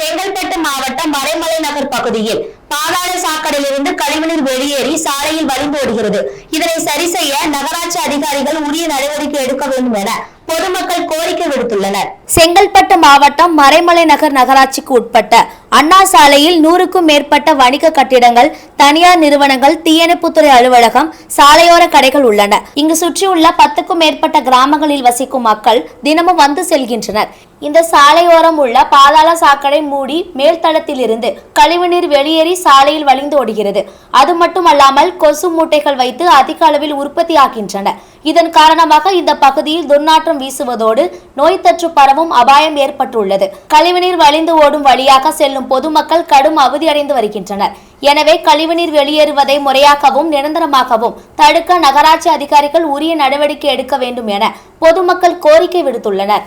செங்கல்பட்டு மாவட்டம் மறைமலை நகர் பகுதியில் பாதாள சாக்கடையிலிருந்து கழிவுநீர் வெளியேறி சாலையில் வழிந்தோடுகிறது. இதனை சரி செய்ய நகராட்சி அதிகாரிகள் உரிய நடவடிக்கை எடுக்க வேண்டும் என பொதுமக்கள் கோரிக்கை விடுத்துள்ளனர். செங்கல்பட்டு மாவட்டம் மறைமலை நகர் நகராட்சிக்கு உட்பட்ட அண்ணா சாலையில் நூறுக்கும் மேற்பட்ட வணிக கட்டிடங்கள் தனியார் நிறுவனங்கள் தீயணைப்புத்துறை அலுவலகம் சாலையோர கடைகள் உள்ளன. இங்கு சுற்றியுள்ள பத்துக்கும் மேற்பட்ட கிராமங்களில் வசிக்கும் மக்கள் தினமும் வந்து செல்கின்றனர். இந்த சாலையோரம் உள்ள பாதாள சாக்கடை மூடி மேல்தளத்தில் இருந்து கழிவுநீர் வெளியேறி சாலையில் வழிந்து ஓடுகிறது. அது மட்டுமல்லாமல் கொசு மூட்டைகள் வைத்து அதிக அளவில் உற்பத்தியாகின்றன. இதன் காரணமாக இந்த பகுதியில் துர்நாற்றம் வீசுவதோடு நோய் தொற்று பரவும் அபாயம் ஏற்பட்டுள்ளது. கழிவுநீர் வழிந்து ஓடும் வழியாக செல்லும் பொதுமக்கள் கடும் அவதியடைந்து வருகின்றனர். எனவே கழிவுநீர் வெளியேறுவதை முறையாகவும் நிரந்தரமாகவும் தடுக்க நகராட்சி அதிகாரிகள் உரிய நடவடிக்கை எடுக்க வேண்டும் என பொதுமக்கள் கோரிக்கை விடுத்துள்ளனர்.